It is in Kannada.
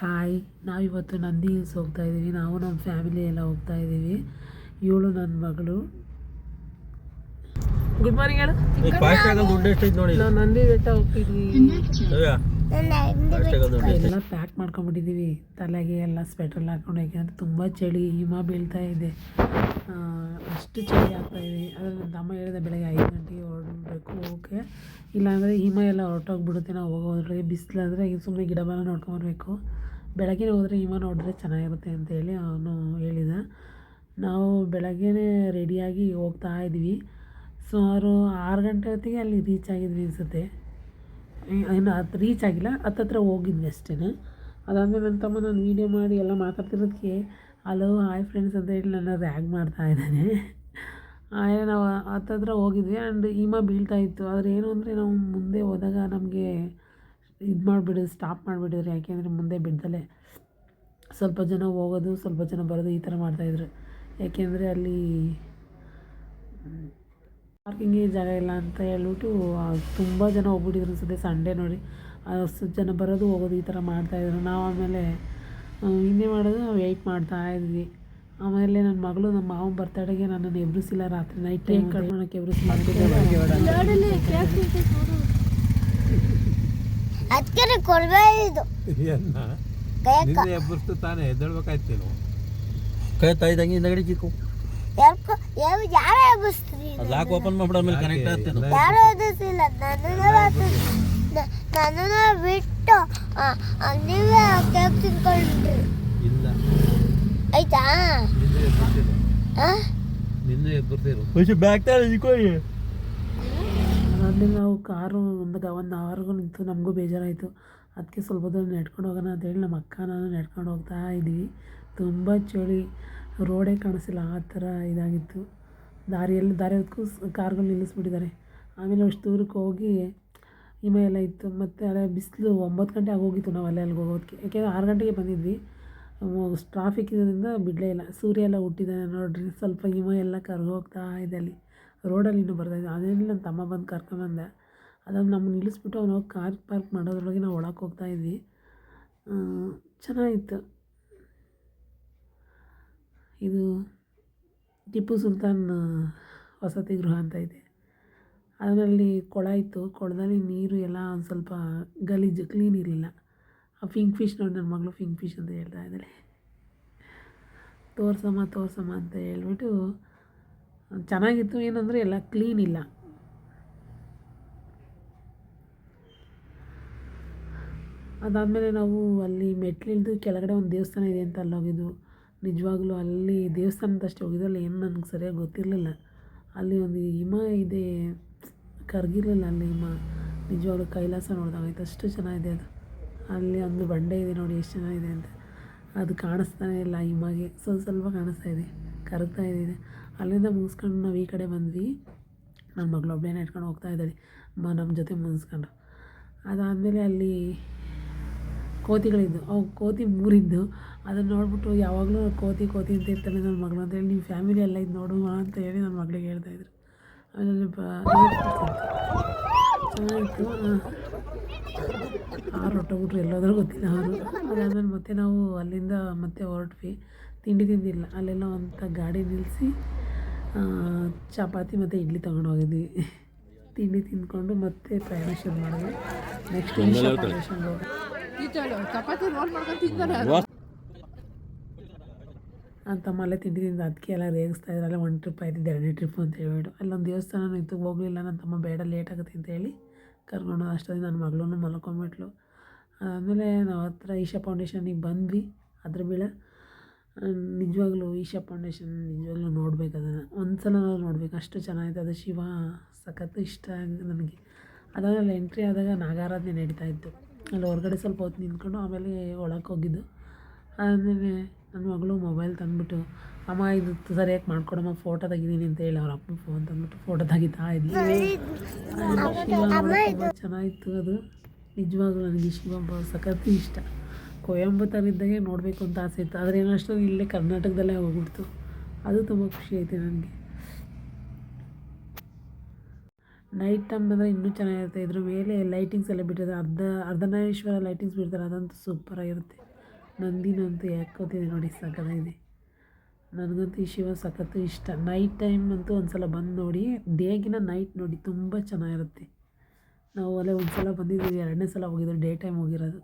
ಹಾಯ್ ನಾವಿವತ್ತು ನಂದಿ ಹಿಲ್ಸ್ ಹೋಗ್ತಾ ಇದ್ದೀವಿ. ನಾವು ನಮ್ಮ ಫ್ಯಾಮಿಲಿ ಎಲ್ಲ ಹೋಗ್ತಾ ಇದ್ದೀವಿ. ಇವಳು ನನ್ನ ಮಗಳು. ಗುಡ್ ಮಾರ್ನಿಂಗ್ ಹೇಳು. ನಾವು ನಂದಿ ಬೆಟ್ಟ ಹೋಗ್ತಿದ್ವಿ. ಎಲ್ಲ ಪ್ಯಾಕ್ ಮಾಡ್ಕೊಂಬಿಟ್ಟಿದ್ದೀವಿ ತಲೆಗೆ ಎಲ್ಲ ಸ್ವೆಟ್ರಲ್ಲಿ ಹಾಕೊಂಡು ಯಾಕೆಂದರೆ ತುಂಬ ಚಳಿ ಹಿಮ ಬೀಳ್ತಾ ಇದೆ. ಅಷ್ಟು ಚಳಿ ಆಗ್ತಾ ಇದೆ. ಅದ್ರ ನನ್ನ ತಮ್ಮ ಹೇಳಿದೆ ಬೆಳಗ್ಗೆ ಐದು ಗಂಟೆಗೆ ಹೊರಡಬೇಕು ಓಕೆ. ಇಲ್ಲಾಂದರೆ ಹಿಮ ಎಲ್ಲ ಹೊರಟೋಗ್ಬಿಡುತ್ತೆ ನಾವು ಹೋಗೋದ್ರೊಳಗೆ ಬಿಸಿಲಾದರೆ ಸುಮ್ಮನೆ ಗಿಡ ಮರ ನೋಡ್ಕೊಂಬರ್ಬೇಕು ಬೆಳಗ್ಗೆ ಹೋದರೆ ಹಿಮ ನೋಡಿದ್ರೆ ಚೆನ್ನಾಗಿರುತ್ತೆ ಅಂತೇಳಿ ಅವನು ಹೇಳಿದ. ನಾವು ಬೆಳಗ್ಗೆ ರೆಡಿಯಾಗಿ ಹೋಗ್ತಾ ಇದ್ವಿ ಸುಮಾರು ಆರು ಗಂಟೆ ಹೊತ್ತಿಗೆ ಅಲ್ಲಿ ರೀಚ್ ಆಗಿದ್ವಿ ಅನಿಸುತ್ತೆ. ಇನ್ನು ಅದು ರೀಚ್ ಆಗಿಲ್ಲ. ಹತ್ತತ್ರ ಹೋಗಿದ್ವಿ ಅಷ್ಟೇ ಅದಾದಮೇಲೆ ನನ್ನ ತಮ್ಮ ನಾನು ವೀಡಿಯೋ ಮಾಡಿ ಎಲ್ಲ ಮಾತಾಡ್ತಿರೋದಕ್ಕೆ ಹಲೋ ಹಾಯ್ ಫ್ರೆಂಡ್ಸ್ ಅಂತ ಹೇಳಿ ನನ್ನ ರ್ಯಾಗ್ ಮಾಡ್ತಾ ಇದ್ದಾನೆ. ಆಯಾ ನಾವು ಹತ್ತತ್ರ ಹೋಗಿದ್ವಿ. ಆ್ಯಂಡ್ ಹಿಮ ಬೀಳ್ತಾ ಇತ್ತು. ಆದರೆ ಏನು ಅಂದರೆ ನಾವು ಮುಂದೆ ಹೋದಾಗ ನಮಗೆ ಇದು ಮಾಡಿಬಿಡು ಸ್ಟಾಪ್ ಮಾಡಿಬಿಡಿದ್ರು ಯಾಕೆಂದರೆ ಮುಂದೆ ಬಿಡ್ದಲೆ. ಸ್ವಲ್ಪ ಜನ ಹೋಗೋದು, ಸ್ವಲ್ಪ ಜನ ಬರೋದು ಈ ಥರ ಮಾಡ್ತಾಯಿದ್ರು ಯಾಕೆಂದರೆ ಅಲ್ಲಿ ಪಾರ್ಕಿಂಗಿಗೆ ಜಾಗ ಇಲ್ಲ ಅಂತ ಹೇಳ್ಬಿಟ್ಟು ತುಂಬ ಜನ ಹೋಗ್ಬಿಟ್ಟಿದ್ರು ಅನ್ಸುತ್ತೆ ಸಂಡೇ ನೋಡಿ. ಅಷ್ಟು ಜನ ಬರೋದು ಹೋಗೋದು ಈ ಥರ ಮಾಡ್ತಾಯಿದ್ರು ನಾವು ಆಮೇಲೆ ಇನ್ನೇ ಮಾಡೋದು ವೆಯ್ಟ್ ಮಾಡ್ತಾ ಇದ್ವಿ. ಆಮೇಲೆ ನನ್ನ ಮಗಳು ನಮ್ಮ ಮಾವನ ಬರ್ತಡೆಗೆ ನನ್ನನ್ನು ಎಬ್ರಿಸಿಲ್ಲ ರಾತ್ರಿ ನೈಟ್ ಟೈಮ್ ಕಟ್ ಮಾಡೋಕ್ಕೆ ಎಬ್ರಿಸಿಲ್ಲ ಅದಕ್ಕೆ ತಾನೇ ಎದ್ದೇಳ್ಬೇಕಾಯ್ತು ಕೈ ತಾಯಿದಂಗೆ ಹಿಂದಗಡೆ ಚಿಕ್ಕು. ಯಾವ ಯಾರು ಎಬ್ಬಿಸ್ತೀರಿ ಅದು ಲಾಕ್ ಓಪನ್ ಮಾಡ್ಬಿಡ ಮೇಲೆ ಕನೆಕ್ಟ್ ಆಗ್ತದೆ ಯಾರು ಎದುರಿಸಿಲ್ಲ ನನ್ನನ್ನ ನನ್ನನ್ನ ಬಿಟ್ಟು ನೀವೇ ಕೇಕ್ ತಿನ್ಕೊಂಡ್ರಿ. ಇಲ್ಲ. ಆಯ್ತಾ? ನಿನ್ನೆ ಎಬ್ಬರ್ಸಿರು ಖುಷಿ ಬ್ಯಾಗ್ ತಾಳೆ ಅದಾದ್ಮೇಲೆ ನಾವು ಕಾರು ಒಂದು ಒಂದು ಅವರ್ಗೂ ನಿಂತು ನಮಗೂ ಬೇಜಾರಾಯಿತು. ಅದಕ್ಕೆ ಸ್ವಲ್ಪ ದೂರ ನಡ್ಕೊಂಡು ಹೋಗೋಣ ಅಂತೇಳಿ ನಮ್ಮ ಅಕ್ಕ ನಾನು ನಡ್ಕೊಂಡು ಹೋಗ್ತಾ ಇದ್ದೀವಿ. ತುಂಬ ಚಳಿ. ರೋಡೇ ಕಾಣಿಸಿಲ್ಲ ಆ ಥರ ಇದಾಗಿತ್ತು. ದಾರಿಯಲ್ಲಿ ದಾರಿ ಹೊತ್ಕು ಕಾರ್ಗಳು ನಿಲ್ಲಿಸ್ಬಿಟ್ಟಿದ್ದಾರೆ. ಆಮೇಲೆ ಅಷ್ಟು ದೂರಕ್ಕೆ ಹೋಗಿ ಹಿಮ ಎಲ್ಲ ಇತ್ತು. ಮತ್ತು ಅಲ್ಲೇ ಬಿಸಿಲು ಒಂಬತ್ತು ಗಂಟೆ ಆಗೋಗಿತ್ತು ನಾವು ಅಲ್ಲೇ ಅಲ್ಲಿಗೆ ಹೋಗೋದಕ್ಕೆ. ಯಾಕೆಂದರೆ ಆರು ಗಂಟೆಗೆ ಬಂದಿದ್ವಿ. ಟ್ರಾಫಿಕ್ ಇರೋದ್ರಿಂದ ಬಿಡಲೇ ಇಲ್ಲ. ಸೂರ್ಯ ಎಲ್ಲ ಹುಟ್ಟಿದ್ದಾನೆ ನೋಡ್ರಿ ಸ್ವಲ್ಪ ಹಿಮ ಎಲ್ಲ ಕರ್ಗೋಗ್ತಾ ಇದೆ ಅಲ್ಲಿ. ರೋಡಲ್ಲಿ ಇನ್ನೂ ಬರ್ತಾಯಿದ್ದೆ ಅದೇನಿಲ್ಲ ನನ್ನ ತಮ್ಮ ಬಂದು ಕರ್ಕೊಂಬಂದೆ ಅದನ್ನು ನಮ್ಮನ್ನು ನಿಲ್ಲಿಸ್ಬಿಟ್ಟು ಅವ್ನು ಹೋಗಿ ಕಾರ್ ಪಾರ್ಕ್ ಮಾಡೋದ್ರೊಳಗೆ ನಾವು ಒಳಗೆ ಹೋಗ್ತಾ ಇದ್ವಿ. ಆ, ಚೆನ್ನಾಗಿತ್ತು. ಇದು ಟಿಪ್ಪು ಸುಲ್ತಾನ್ ವಸತಿ ಗೃಹ ಅಂತ ಇದೆ. ಅದರಲ್ಲಿ ಕೊಳ ಇತ್ತು. ಕೊಳದಲ್ಲಿ ನೀರು ಎಲ್ಲ ಒಂದು ಸ್ವಲ್ಪ ಗಲೀಜು ಕ್ಲೀನ್ ಇರಲಿಲ್ಲ. ಆ ಫಿಂಗ್ ಫಿಶ್ ನೋಡಿ ನನ್ನ ಮಗಳು ಫಿಂಗ್ ಫಿಶ್ ಅಂತ ಹೇಳ್ತಾ ಇದ್ದಾಳೆ. ತೋರ್ಸಮ್ಮ ತೋರ್ಸಮ್ಮ ಅಂತ ಹೇಳ್ಬಿಟ್ಟು, ಚೆನ್ನಾಗಿತ್ತು. ಏನಂದರೆ ಎಲ್ಲ ಕ್ಲೀನ್ ಇಲ್ಲ. ಅದಾದಮೇಲೆ ನಾವು ಅಲ್ಲಿ ಮೆಟ್ಲಿಳಿದು ಕೆಳಗಡೆ ಒಂದು ದೇವಸ್ಥಾನ ಇದೆ ಅಂತ ಅಲ್ಲಿ ಹೋಗಿದ್ವು ನಿಜವಾಗ್ಲೂ ಅಲ್ಲಿ ದೇವಸ್ಥಾನದಷ್ಟೇ ಹೋಗಿದ್ದು ಅಲ್ಲಿ ಏನು ನನಗೆ ಸರಿಯಾಗಿ ಗೊತ್ತಿರಲಿಲ್ಲ. ಅಲ್ಲಿ ಒಂದು ಹಿಮ ಇದೆ, ಕರಗಿರಲಿಲ್ಲ ಅಲ್ಲಿ ಹಿಮ. ನಿಜವಾಗ್ಲೂ ಕೈಲಾಸ ನೋಡ್ದಂಗಾಯ್ತು ಅಷ್ಟು ಚೆನ್ನಾಗಿದೆ ಅದು. ಅಲ್ಲಿ ಒಂದು ಬಂಡೆ ಇದೆ ನೋಡಿ, ಎಷ್ಟು ಚೆನ್ನಾಗಿದೆ ಅಂತ. ಅದು ಕಾಣಿಸ್ತಾನೆ ಇಲ್ಲ ಹಿಮಗೆ. ಸ್ವಲ್ಪ ಸ್ವಲ್ಪ ಕಾಣಿಸ್ತಾ ಇದೆ, ಕರಗ್ತಾ ಇದೆ ಅಲ್ಲಿಂದ ಮುಗಿಸ್ಕೊಂಡು ನಾವು ಈ ಕಡೆ ಬಂದ್ವಿ. ನನ್ನ ಮಗಳು ಒಬ್ಬಳೇ ಇಟ್ಕೊಂಡು ಹೋಗ್ತಾ ಇದ್ದಾಳೆ, ಮ, ನಮ್ಮ ಜೊತೆ ಮುಗಿಸ್ಕೊಂಡು. ಅದಾದಮೇಲೆ ಅಲ್ಲಿ ಕೋತಿಗಳಿದ್ದು ಅವು ಕೋತಿ ಮೂರಿದ್ದು ಅದನ್ನು ನೋಡ್ಬಿಟ್ಟು ಯಾವಾಗಲೂ ಕೋತಿ ಕೋತಿ ಅಂತ ಇರ್ತಾನೆ ನನ್ನ ಮಗಳು. ಅಂತೇಳಿ ನಿಮ್ಮ ಫ್ಯಾಮಿಲಿ ಎಲ್ಲ ಇದು ನೋಡು ಅಂತ ಹೇಳಿ ನನ್ನ ಮಗಳಿಗೆ ಹೇಳ್ತಾಯಿದ್ರು ಆಮೇಲೆ ಚೆನ್ನಾಗಿತ್ತು. ಆರು ಹೊಟ್ಟೋಗ್ಬಿಟ್ರು ಎಲ್ಲೋದ್ರೂ ಗೊತ್ತಿಲ್ಲ ಆರು ಅದಾದಮೇಲೆ ಮತ್ತೆ ನಾವು ಅಲ್ಲಿಂದ ಮತ್ತೆ ಹೊರಟ್ವಿ. ತಿಂಡಿ ತಿಂದಿಲ್ಲ. ಅಲ್ಲೆಲ್ಲ ಅಂತ ಗಾಡಿ ನಿಲ್ಲಿಸಿ ಚಪಾತಿ ಮತ್ತು ಇಡ್ಲಿ ತೊಗೊಂಡು ಹೋಗಿದ್ವಿ. ತಿಂಡಿ ತಿಂದ್ಕೊಂಡು ಮತ್ತೆ ಪ್ರಯಾಣ ಶುರು ಮಾಡಿದ್ವಿ. ನೆಕ್ಸ್ಟ್ ಈಶಾ ಫೌಂಡೇಶನ್ಗೆ ಹೋಗಿ ಅಂತ ಅಲ್ಲೇ ತಿಂಡಿ ತಿಂದು ಅದಕ್ಕೆ ಎಲ್ಲ ರೇಗಿಸ್ತಾ ಇದ್ರಲ್ಲ ಅಲ್ಲೇ ಒನ್ ಟ್ರಿಪ್ ಆಯ್ತು ಎರಡನೇ ಟ್ರಿಪ್ ಅಂತ ಹೇಳ್ಬಿಟ್ಟು. ಅಲ್ಲೊಂದು ದೇವಸ್ಥಾನ ಇತ್ತು ಹೋಗಲಿಲ್ಲ ನನ್ನ ತಮ್ಮ ಬೇಡ ಲೇಟ್ ಆಗುತ್ತೆ ಅಂತ ಹೇಳಿ ಕರ್ಕೊಂಡು ಅಷ್ಟೊಂದು ನನ್ನ ಮಗಳೂ ಮಲ್ಕೊಂಬಿಟ್ಲು. ಆಮೇಲೆ ನಾವು ಹತ್ರ ಈಶಾ ಫೌಂಡೇಶನಿಗೆ ಬಂದ್ವಿ ಅದ್ರ ಬೀಳ ನಿಜವಾಗ್ಲೂ ಈಶಾ ಫೌಂಡೇಶನ್ ನಿಜವಾಗ್ಲೂ ನೋಡ್ಬೇಕು ಅದನ್ನು. ಒಂದು ಸಲ ನಾವು ನೋಡ್ಬೇಕು ಅಷ್ಟು ಚೆನ್ನಾಗಿತ್ತು. ಅದು ಶಿವ ಸಖತ್ತು ಇಷ್ಟ ನನಗೆ. ಅದಾದ್ಮೇಲೆ ಎಂಟ್ರಿ ಆದಾಗ ನಾಗಾರಾಧನೆ ನಡೀತಾ ಇತ್ತು. ಅಲ್ಲಿ ಹೊರಗಡೆ ಸ್ವಲ್ಪ ಹೊತ್ತು ನಿಂತ್ಕೊಂಡು ಆಮೇಲೆ ಒಳಕ್ಕೆ ಹೋಗಿದ್ದು. ಆಮೇಲೆ ನನ್ನ ಮಗಳು ಮೊಬೈಲ್ ತಂದ್ಬಿಟ್ಟು ಅಮ್ಮ ಇದು ಸರಿಯಾಗಿ ಮಾಡ್ಕೊಡಮ್ಮ ಫೋಟೋ ತೆಗಿದ್ದೀನಿ ಅಂತ ಹೇಳಿ ಅವ್ರ ಅಪ್ಪ ಫೋನ್ ತಂದ್ಬಿಟ್ಟು ಫೋಟೋ ತೆಗಿತಾ ಇದ್ದೀನಿ ಚೆನ್ನಾಗಿತ್ತು ಅದು. ನಿಜವಾಗ್ಲೂ ನನಗೆ ಶಿವಪ್ಪ ಸಖತ್ ಸಖತ್ತು ಇಷ್ಟ. ಕೊಯಂಬತ್ತೂರಿದ್ದಾಗೆ ನೋಡಬೇಕು ಅಂತ ಆಸೆ ಇತ್ತು. ಆದರೆ ಏನೋ ಅಷ್ಟೊಂದು ಇಲ್ಲೇ ಕರ್ನಾಟಕದಲ್ಲೇ ಹೋಗ್ಬಿಡ್ತು. ಅದು ತುಂಬ ಖುಷಿ ಐತೆ ನನಗೆ. ನೈಟ್ ಟೈಮ್ ಬಂದರೆ ಇನ್ನೂ ಚೆನ್ನಾಗಿರುತ್ತೆ. ಇದ್ರ ಮೇಲೆ ಲೈಟಿಂಗ್ಸ್ ಎಲ್ಲ ಬಿಟ್ಟಿದ್ದಾರೆ ಅರ್ಧ, ಅರ್ಧನಾರೀಶ್ವರ ಲೈಟಿಂಗ್ಸ್ ಬಿಡ್ತಾರೆ. ಅದಂತೂ ಸೂಪರಾಗಿರುತ್ತೆ ನಂದಿನಂತೂ ಯಾಕೋತಿದೆ ನೋಡಿ, ಸಖತ್ತಾಗಿದೆ. ನನಗಂತೂ ಈ ಶಿವ ಸಖತ್ತು ಇಷ್ಟ. ನೈಟ್ ಟೈಮ್ ಅಂತೂ ಒಂದು ಸಲ ಬಂದು ನೋಡಿ ಡೇಗಿನ ನೈಟ್ ನೋಡಿ ತುಂಬ ಚೆನ್ನಾಗಿರುತ್ತೆ. ನಾವು ಅಲ್ಲೇ ಒಂದು ಸಲ ಬಂದಿದ್ದೀವಿ, ಎರಡನೇ ಸಲ ಹೋಗಿದ್ದು ಡೇ ಟೈಮ್ ಹೋಗಿರೋದು.